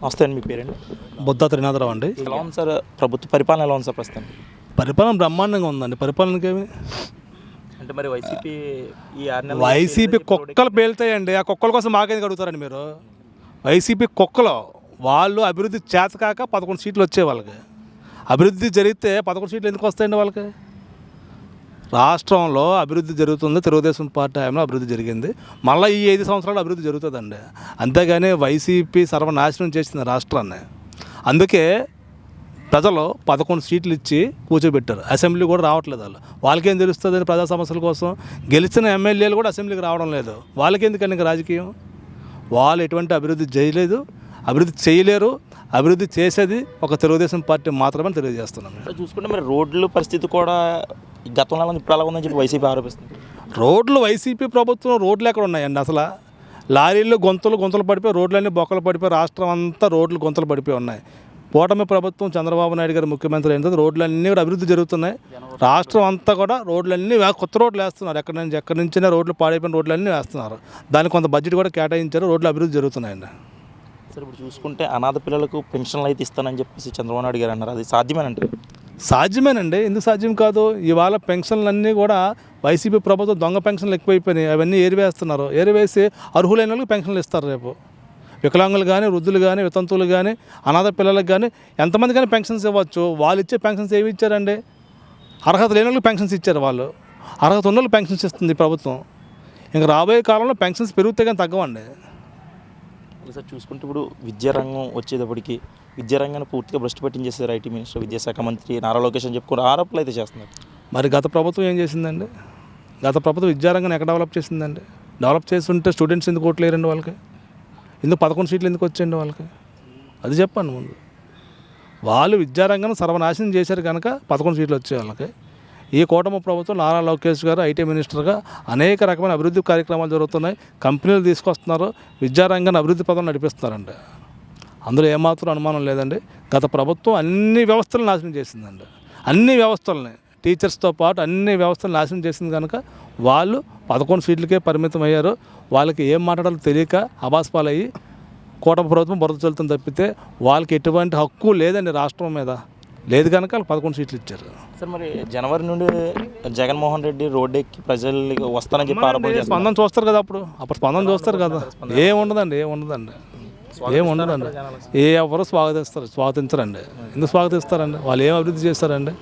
నమస్తే అండి మీ పేరండి? బుద్ధ త్రినాథరావు అండి. ఎలా ఉంది సార్ ప్రభుత్వ పరిపాలన ఎలా ఉంది సార్ ప్రస్తుతం? పరిపాలన బ్రహ్మాండంగా ఉందండి. పరిపాలనకి అంటే మరి వైసీపీ ఈ ఆరు నెలలు వైసీపీ కుక్కలు పేలుతాయండి. ఆ కుక్కల కోసం మాకేందుకు అడుగుతారండి మీరు? వైసీపీ కుక్కలు వాళ్ళు అభివృద్ధి చేతకాక పదకొండు సీట్లు వచ్చాయి వాళ్ళకి. అభివృద్ధి జరిగితే పదకొండు సీట్లు ఎందుకు వస్తాయండి వాళ్ళకి? రాష్ట్రంలో అభివృద్ధి జరుగుతుంది. తెలుగుదేశం పార్టీ హయాంలో అభివృద్ధి జరిగింది. మళ్ళీ ఈ ఐదు సంవత్సరాలు అభివృద్ధి జరుగుతుందండి. అంతేగాని వైసీపీ సర్వనాశనం చేసింది రాష్ట్రాన్ని. అందుకే ప్రజలు పదకొండు సీట్లు ఇచ్చి కూర్చోబెట్టారు. అసెంబ్లీ కూడా రావట్లేదు వాళ్ళు. వాళ్ళకేం తెలుస్తుంది ప్రజా సమస్యల కోసం? గెలిచిన ఎమ్మెల్యేలు కూడా అసెంబ్లీకి రావడం లేదు. వాళ్ళకెందుకండి ఇంకా రాజకీయం? వాళ్ళు ఎటువంటి అభివృద్ధి చేయలేదు. అభివృద్ధి చేయలేరు. అభివృద్ధి చేసేది ఒక తెలుగుదేశం పార్టీ మాత్రమే తెలియజేస్తున్నాం. చూసుకుంటే మరి రోడ్లు పరిస్థితి కూడా గతంలో ఇప్పుడు ఎలా ఉందని చెప్పి వైసీపీ ఆరోపిస్తుంది. రోడ్లు వైసీపీ ప్రభుత్వం రోడ్లు ఎక్కడ ఉన్నాయండి అసలు? లారీలు గొంతులు గొంతులు పడిపోయి రోడ్లన్నీ బొక్కలు పడిపోయి రాష్ట్రం అంతా రోడ్లు గొంతులు పడిపోయి ఉన్నాయి. కూటమి ప్రభుత్వం చంద్రబాబు నాయుడు గారు ముఖ్యమంత్రి అయిన తర్వాత రోడ్లన్నీ కూడా అభివృద్ధి జరుగుతున్నాయి. రాష్ట్రం అంతా కూడా రోడ్లన్నీ కొత్త రోడ్లు వేస్తున్నారు. ఎక్కడి నుంచి ఎక్కడి నుంచైనా రోడ్లు పాడైపోయిన రోడ్లన్నీ వేస్తున్నారు. దానికి కొంత బడ్జెట్ కూడా కేటాయించారు. రోడ్లు అభివృద్ధి జరుగుతున్నాయండి. సార్ ఇప్పుడు చూసుకుంటే అనాథ పిల్లలకు పెన్షన్లు అయితే ఇస్తానని చెప్పేసి చంద్రబాబు నాయుడు గారు అన్నారు. అది సాధ్యమేనండి? సాధ్యమేనండి. ఎందుకు సాధ్యం కాదు? ఇవాళ పెన్షన్లన్నీ కూడా వైసీపీ ప్రభుత్వం దొంగ పెన్షన్లు ఎక్కువైపోయినాయి. అవన్నీ ఏరివేస్తున్నారు. ఏరివేసి అర్హులైన వాళ్ళకి పెన్షన్లు ఇస్తారు రేపు. వికలాంగులు కానీ వృద్ధులు కానీ వితంతువులు కానీ అనాథ పిల్లలకు కానీ ఎంతమంది కానీ పెన్షన్స్ ఇవ్వచ్చు. వాళ్ళు ఇచ్చే పెన్షన్స్ ఏమి ఇచ్చారండి? అర్హత లేని వాళ్ళకి పెన్షన్స్ ఇచ్చారు వాళ్ళు. అర్హత ఉన్న వాళ్ళు పెన్షన్స్ ఇస్తుంది ప్రభుత్వం. ఇంకా రాబోయే కాలంలో పెన్షన్స్ పెరిగితే కానీ తగ్గవండి. సార్ చూసుకుంటే ఇప్పుడు విద్యారంగం వచ్చేటప్పటికి విద్యారంగాన్ని పూర్తిగా భ్రష్టు పట్టించేసారు ఐటీ మినిస్టర్ విద్యాశాఖ మంత్రి నారా లోకేష్ అని చెప్పుకుని ఆరోపణలు అయితే చేస్తున్నారు. మరి గత ప్రభుత్వం ఏం చేసిందండి? గత ప్రభుత్వం విద్యారంగం ఎక్కడ డెవలప్ చేసిందండి? డెవలప్ చేస్తుంటే స్టూడెంట్స్ ఎందుకు ఓట్లేరండి వాళ్ళకి? ఎందుకు పదకొండు సీట్లు ఎందుకు వచ్చేయండి వాళ్ళకి? అది చెప్పండి ముందు. వాళ్ళు విద్యారంగం సర్వనాశనం చేశారు కనుక పదకొండు సీట్లు వచ్చే వాళ్ళకి. ఈ కూటమి ప్రభుత్వం నారా లోకేష్ గారు ఐటీ మినిస్టర్గా అనేక రకమైన అభివృద్ధి కార్యక్రమాలు జరుగుతున్నాయి. కంపెనీలు తీసుకొస్తున్నారు. విద్యారంగాన్ని అభివృద్ధి పదం నడిపిస్తున్నారండి అందులో ఏమాత్రం అనుమానం లేదండి. గత ప్రభుత్వం అన్ని వ్యవస్థలు నాశనం చేసిందండి అన్ని వ్యవస్థలని టీచర్స్తో పాటు అన్ని వ్యవస్థలు నాశనం చేసింది కనుక వాళ్ళు పదకొండు సీట్లకే పరిమితం అయ్యారు. వాళ్ళకి ఏం మాట్లాడాలో తెలియక అబాస్పాలయ్యి కూటమి ప్రభుత్వం బురద చల్లుతుంది తప్పితే వాళ్ళకి ఎటువంటి హక్కు లేదండి రాష్ట్రం మీద. లేదు కనుక వాళ్ళకి పదకొండు సీట్లు ఇచ్చారు. సార్ మరి జనవరి నుండి జగన్మోహన్ రెడ్డి రోడ్డు ఎక్కి ప్రజలు వస్తానని చెప్పి స్పందన చూస్తారు కదా అప్పుడు. అప్పుడు స్పందన చూస్తారు కదా. ఏం ఉండదండి ఏం ఉండదండి. ఏం ఉండదండి. ఏ ఎవరు స్వాగతిస్తారు స్వాగతించరండి. ఎందుకు స్వాగతిస్తారండి? వాళ్ళు ఏం అభివృద్ధి చేస్తారండి?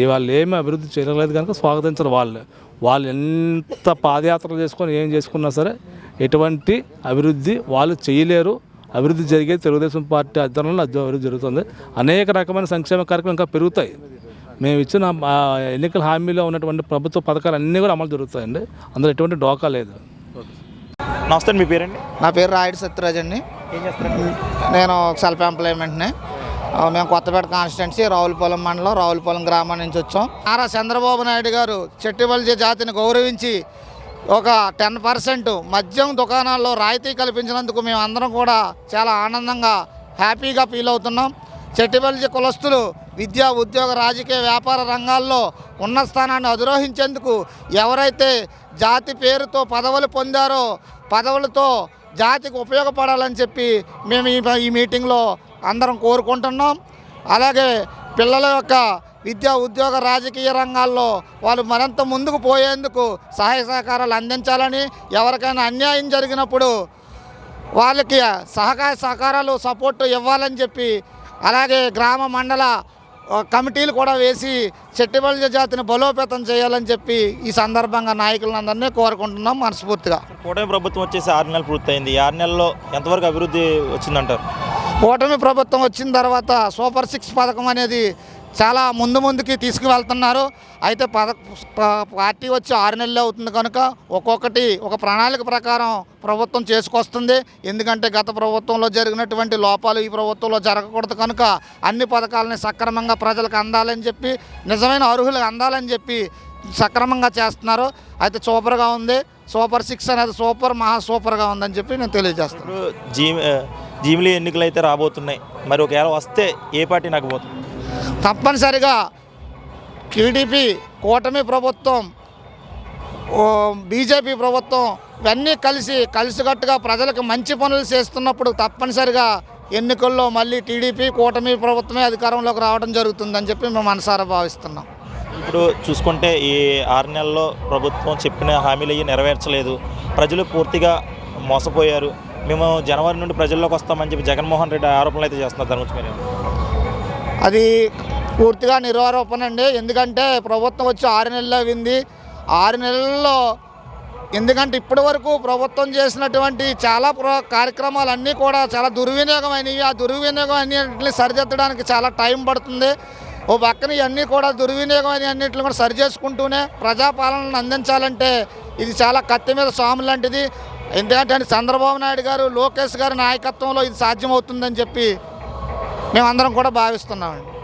ఈ వాళ్ళు ఏమి అభివృద్ధి చేయలేదు కనుక స్వాగతించరు వాళ్ళు. వాళ్ళు ఎంత పాదయాత్రలు చేసుకొని ఏం చేసుకున్నా సరే ఎటువంటి అభివృద్ధి వాళ్ళు చేయలేరు. అభివృద్ధి జరిగేది తెలుగుదేశం పార్టీ ఆధ్వర్యంలో అభివృద్ధి జరుగుతుంది. అనేక రకమైన సంక్షేమ కార్యక్రమాలు ఇంకా పెరుగుతాయి. మేము ఇచ్చిన ఎన్నికల హామీలో ఉన్నటువంటి ప్రభుత్వ పథకాలు అన్నీ కూడా అమలు జరుగుతాయండి. అందులో ఎటువంటి డోకా లేదు. నమస్తే అండి మీ పేరండి? నా పేరు రాయుడు సత్యరాజ్ అండి. నేను సెల్ఫ్ ఎంప్లాయ్మెంట్ని. మేము కొత్తపేట కాన్స్టిట్యున్సీ రావులపాలెం మండలం రావులపాలెం గ్రామం నుంచి వచ్చాం. నారా చంద్రబాబు నాయుడు గారు చెట్టిబల్జ జాతిని గౌరవించి ఒక టెన్ పర్సెంట్ మద్యం దుకాణాల్లో రాయితీ కల్పించినందుకు మేము అందరం కూడా చాలా ఆనందంగా హ్యాపీగా ఫీల్ అవుతున్నాం. చెట్టిబల్జ కులస్తులు విద్యా ఉద్యోగ రాజకీయ వ్యాపార రంగాల్లో ఉన్న స్థానాన్ని అధిరోహించేందుకు ఎవరైతే జాతి పేరుతో పదవులు పొందారో పదవులతో జాతికి ఉపయోగపడాలని చెప్పి మేము ఈ ఈ మీటింగ్లో అందరం కోరుకుంటున్నాం. అలాగే పిల్లల యొక్క విద్యా ఉద్యోగ రాజకీయ రంగాల్లో వాళ్ళు మరింత ముందుకు పోయేందుకు సహాయ సహకారాలు అందించాలని ఎవరికైనా అన్యాయం జరిగినప్పుడు వాళ్ళకి సహకార సహకారాలు సపోర్ట్ ఇవ్వాలని చెప్పి అలాగే గ్రామ మండల కమిటీలు కూడా వేసి చెట్టిబల్జ జాతిని బలోపేతం చేయాలని చెప్పి ఈ సందర్భంగా నాయకులందరినీ కోరుకుంటున్నాం మనస్ఫూర్తిగా. కూటమి ప్రభుత్వం వచ్చేసి ఆరు నెలలు పూర్తయింది. ఆరు నెలల్లో ఎంతవరకు అభివృద్ధి వచ్చిందంటారు? కూటమి ప్రభుత్వం వచ్చిన తర్వాత సూపర్ సిక్స్ పథకం అనేది చాలా ముందు ముందుకి తీసుకువెళ్తున్నారు. అయితే పద ప- పార్టీ వచ్చి ఆరు నెలలు అవుతుంది కనుక ఒక్కొక్కటి ఒక ప్రణాళిక ప్రకారం ప్రభుత్వం చేసుకొస్తుంది. ఎందుకంటే గత ప్రభుత్వంలో జరిగినటువంటి లోపాలు ఈ ప్రభుత్వంలో జరగకూడదు కనుక అన్ని పథకాలని సక్రమంగా ప్రజలకు అందాలని చెప్పి నిజమైన అర్హులకు అందాలని చెప్పి సక్రమంగా చేస్తున్నారు. అయితే సూపర్గా ఉంది. సూపర్ సిక్స్ అనేది సూపర్ మహా సూపర్గా ఉందని చెప్పి నేను తెలియజేస్తాను. జీ జీమిలీ ఎన్నికలు అయితే రాబోతున్నాయి. మరి ఒకవేళ వస్తే ఏ పార్టీ నాకు పోతుంది? తప్పనిసరిగా టీడీపీ కూటమి ప్రభుత్వం ఓ, బీజేపీ ప్రభుత్వం ఇవన్నీ కలిసి కలిసికట్టుగా ప్రజలకు మంచి పనులు చేస్తున్నప్పుడు తప్పనిసరిగా ఎన్నికల్లో మళ్ళీ టీడీపీ కూటమి ప్రభుత్వమే అధికారంలోకి రావడం జరుగుతుందని చెప్పి మేము మనసారా భావిస్తున్నాం. ఇప్పుడు చూసుకుంటే ఈ ఆరు నెలల్లో ప్రభుత్వం చెప్పిన హామీలు అయ్యి నెరవేర్చలేదు. ప్రజలు పూర్తిగా మోసపోయారు. మేము జనవరి నుండి ప్రజల్లోకి వస్తామని చెప్పి జగన్మోహన్ రెడ్డి ఆరోపణలు అయితే చేస్తున్నారు. దాని గురించి మీరు అది పూర్తిగా నిరారోపణ అండి. ఎందుకంటే ప్రభుత్వం వచ్చి ఆరు నెలలు అయింది ఆరు నెలల్లో ఎందుకంటే ఇప్పటి వరకు ప్రభుత్వం చేసినటువంటి చాలా ప్ర కార్యక్రమాలన్నీ కూడా చాలా దుర్వినియోగం అయినవి ఆ దుర్వినియోగం అన్నింటిని సరిదిద్దడానికి చాలా టైం పడుతుంది. ఓ పక్కన ఇవన్నీ కూడా దుర్వినియోగం అయిన అన్నింటిని కూడా సరి చేసుకుంటూనే ప్రజాపాలనను అందించాలంటే ఇది చాలా కత్తి మీద స్వామి లాంటిది. ఎందుకంటే చంద్రబాబు నాయుడు గారు లోకేష్ గారి నాయకత్వంలో ఇది సాధ్యమవుతుందని చెప్పి మేమందరం కూడా భావిస్తున్నామండి.